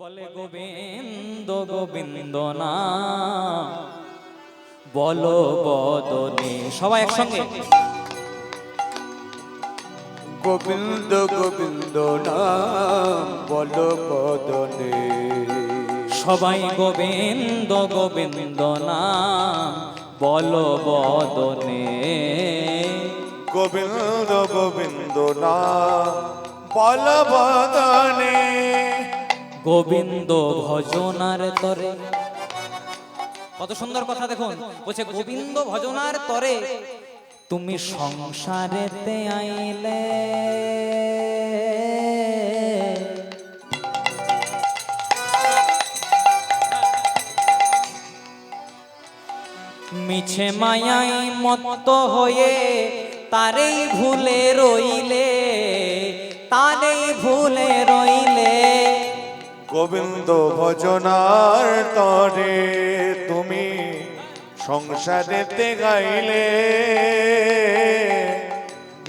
বলে গোবিন্দ গোবিন্দ না। বলো বদনে। সবাই একসঙ্গে। গোবিন্দ গোবিন্দ নাম বল বদনে। সবাই গোবিন্দ গোবিন্দ না। বলো বদনে। গোবিন্দ গোবিন্দ নাম বল বদনে। গোবিন্দ ভজনার তরে। কত সুন্দর কথা দেখুন। বলছে, গোবিন্দ ভজনার তরে তুমি সংসারেতে আইলে। মিছে মায়াই মত্ত হয়ে তারেই ভুলে রইলে, তারেই ভুলে রইলে। গোবিন্দ ভজনার তরে তুমি সংসারেতে গাইলে।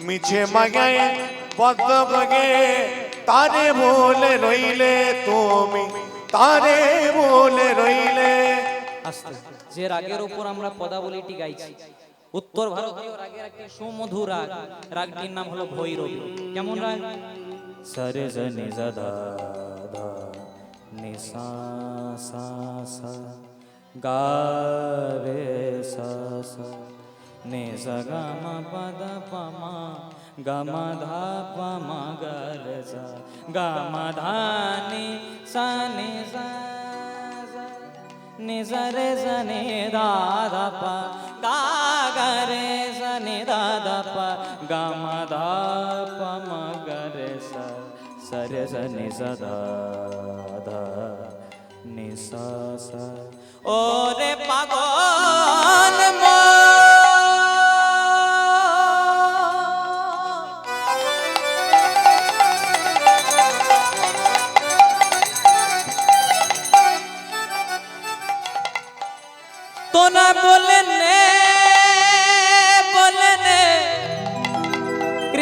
মিছে মাগায় পদ্ম তারে বলে রইলে তুমি তারে বলে রইলে। আস্তে যে রাগের উপর আমরা পদাবলীটি গাইছি উত্তর ভারতীয় রাগের একটি সুমধুর রাগ। রাগটির নাম হলো ভৈরবী। কেমন রাগ? সরে জনি नि सा सा सा गा रे सा सा नि स ग म पद प म ग म धा प म ग र सा ग म धा नि सा नि सा नि स रे स नि दा धा प गा ग रे स नि दा धा प ग म धा प म ग रे सा स रे स नि स धा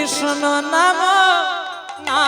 কৃষ্ণ নাম না।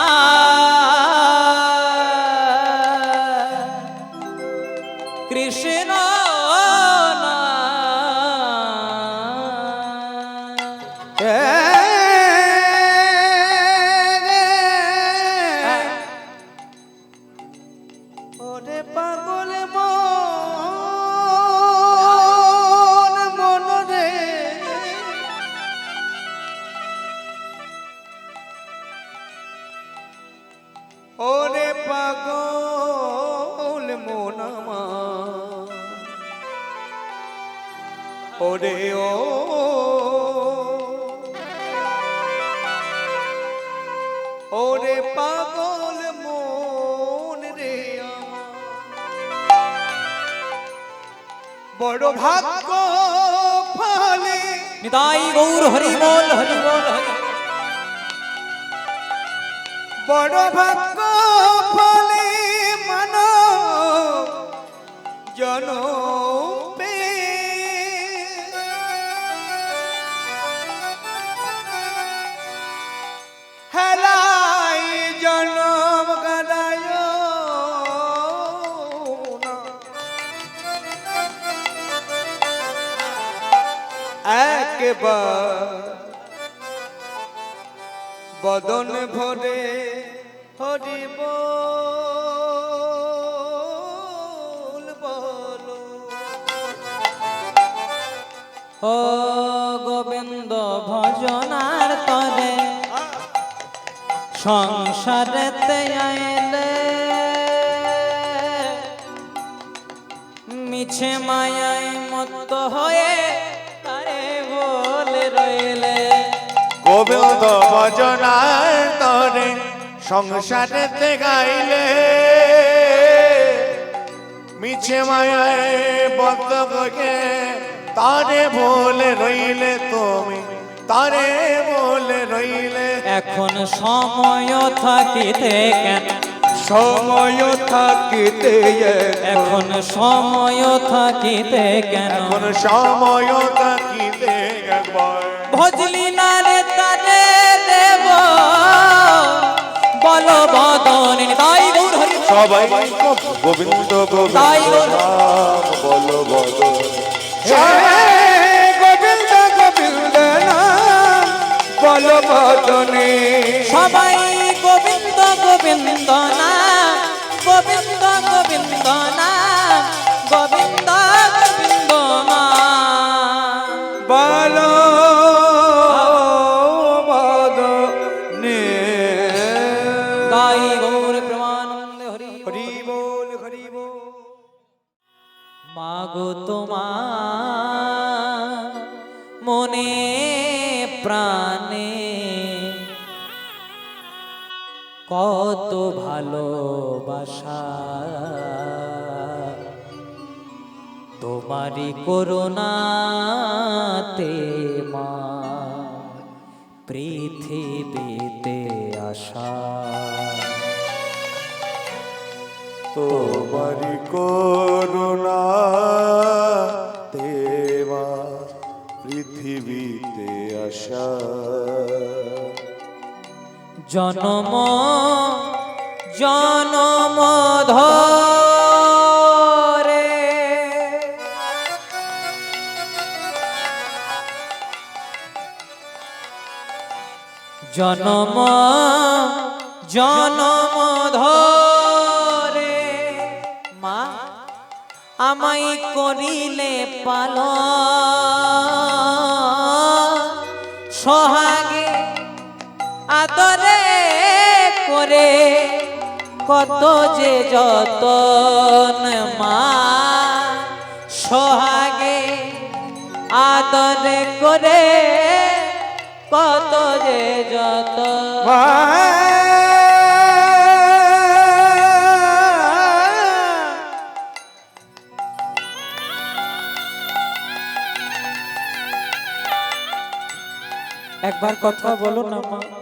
ওরে পাগল মন রে বড় ভাগ্য ফলে নিতাই গৌর হরি বল হরি বল হরি বড় ভাগ্য ফলে মন জন বদন ভরে হরিব। ও গোবিন্দ ভজনার তরে সংসারেতে আইলে। মিছে মায়ায় গোবিন্দ ভজনার তরে সংসারেতে গাইলে। মিছে মায়ায় বদ্ধ তারে বলে রইলে তুমি তারে বলে রইলে। এখন সময় থাকিতে কেন? সময় থাকিতে এখন সময় থাকিতে কেন? এখন সময় থাকিতে ভজলি না কমল বদন তাই সবাই গোবিন্দ গোবিন্দ বল বদন। গোবিন্দ গোবিন্দ বল বদনে। সবাই গোবিন্দ গোবিন্দ না গোবিন্দ গোবিন্দ না গোবিন্দ প্রাণে। কত ভালোবাসা। তোমারই করুণাতে মা পৃথিবীতে আসা। তোমারি করুণা জনম জনম ধরে। জনম জনম ধরে। মা আমায় করিলে পাল আদরে করে কত যে যতন মা সোহাগে আদরে করে কত যে যতন একবার কথা বলো না মা।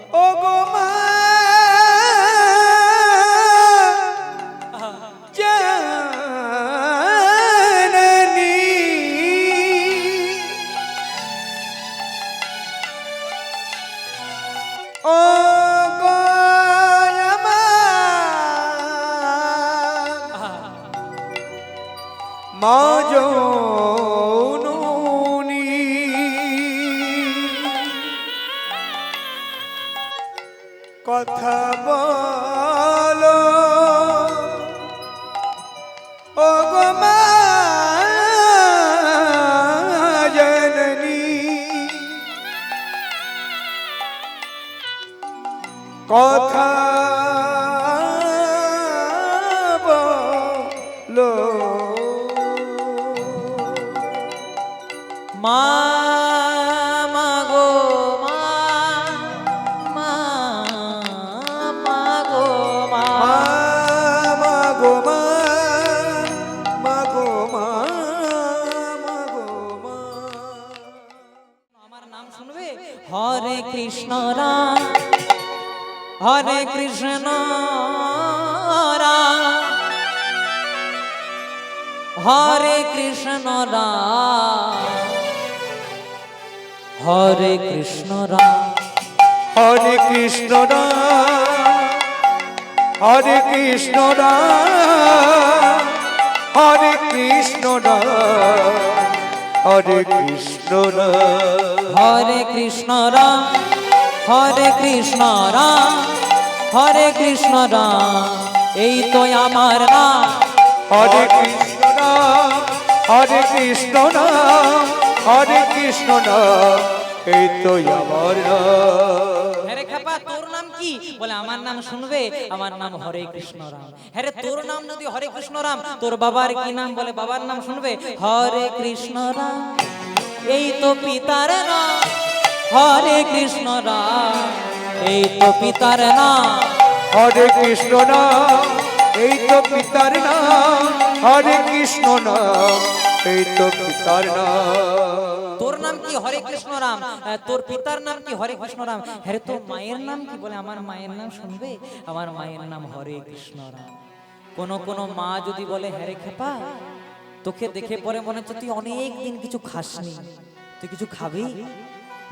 কথা বলো। ও গো মা জননী। কথা বলো। হরে কৃষ্ণ রাম, হরে কৃষ্ণ হরে কৃষ্ণ রাম, হরে কৃষ্ণ রাম। হরে কৃষ্ণ রাম, হরে কৃষ্ণ রাম, হরে কৃষ্ণ রাম। হরে কৃষ্ণ হরে কৃষ্ণ রাম হরে কৃষ্ণ রাম হরে কৃষ্ণ রাম। এই তো আমার নাম। হরে কৃষ্ণ রাম হরে কৃষ্ণ রাম হরে কৃষ্ণ রাম। এই তো আমার নাম। বলে আমার নাম শুনবে? আমার নাম হরে কৃষ্ণ রাম। হ্যারে তোর নাম যদি হরে কৃষ্ণ রাম তোর বাবার কি নাম? বলে বাবার নাম শুনবে? হরে কৃষ্ণ রাম। এই তো পিতার নাম। হরে কৃষ্ণ রাম। এই তো পিতার নাম। হরে কৃষ্ণ নাম এই তো পিতার নাম। হরে কৃষ্ণ নাম এই তো পিতার নাম। হরে কৃষ্ণ রাম। তোর পিতার নাম কি? হরে কৃষ্ণ রাম। হ্যাঁ তোর মায়ের নাম কি বলে? আমার মায়ের নাম শুনবে? আমার মায়ের নাম হরে কৃষ্ণ রাম। কোন কোন মা যদি বলে হ্যারে খেপা, তোকে দেখে পরে মনে হচ্ছে তুই অনেক দিন কিছু খাসনি। তুই কিছু খাবি?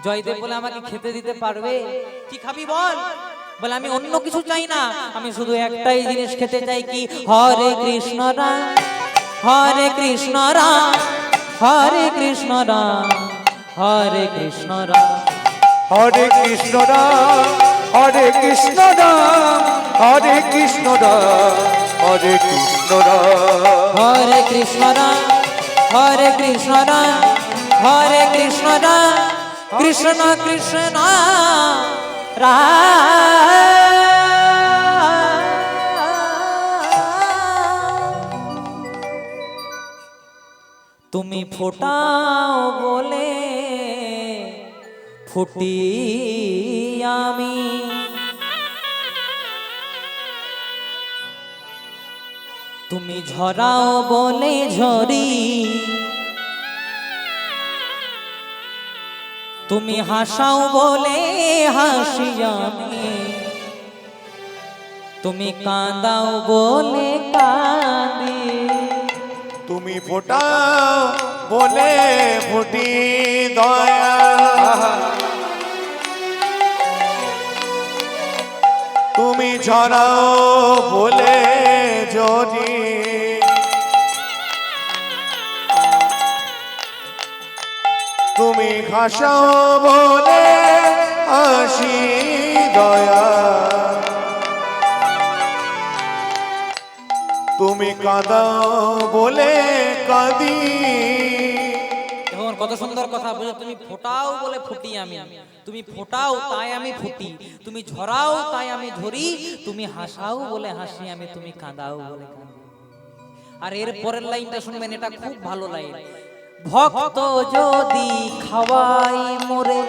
জয়দেব বলে, আমাকে খেতে দিতে পারবে? কি খাবি বল? বলে, আমি অন্য কিছু চাই না। আমি শুধু একটাই জিনিস খেতে চাই কি? হরে কৃষ্ণ রাম। হরে কৃষ্ণ রাম। হরে কৃষ্ণ রাম। হরে কৃষ্ণ রাম। হরে কৃষ্ণ রাম হরে কৃষ্ণ রাম হরে কৃষ্ণ রাম হরে কৃষ্ণ রাম। হরে কৃষ্ণ রাম হরে কৃষ্ণ রাম হরে কৃষ্ণ রাম কৃষ্ণ কৃষ্ণ রাম। তুমি ফোটাও বলে ফুটি আমি। তুমি ঝরাও বলে ঝরি। তুমি হাসাও বলে হাসি আমি তুমি কাঁদাও বলে কাঁদি। তুমি ফোটাও বলে ফুটি দয়া। তুমি ঝরাও বলে যদি। তুমি হাসাও বলে হাসি দয়া। তুমি কাঁদাও বলে কাঁদি। কত সুন্দর কথা বুঝো তুমি ফোটাও বলে ফুটি আমি। তুমি ফোটাও তাই আমি ফুটি। তুমি ঝরাও তাই আমি ঝরি তুমি হাসাও বলে হাসি আমি। তুমি কাঁদাও বলে আর এর পরের লাইনটা শুনবেন, এটা খুব ভালো লাইন। ভক্ত যদি খাওয়াই মোরে,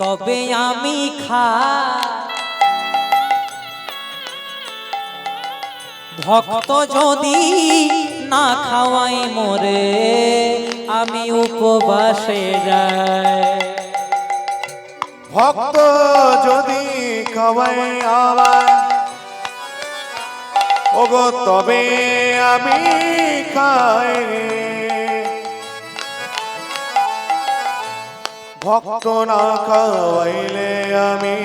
তবে আমি খা। ভক্ত যদি না খাওয়াই মোরে, আমি উপবাসে যাই। ভক্ত যদি খাওয়াই আবার, ওগো তবে আমি খাই ভক্ত না খাওয়াইলে আমি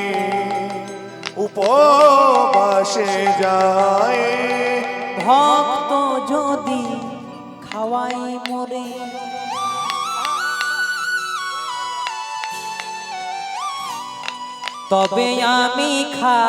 উপবাসে যাই। ভক্ত যদি খাওয়াই মরে। তবে আমি খা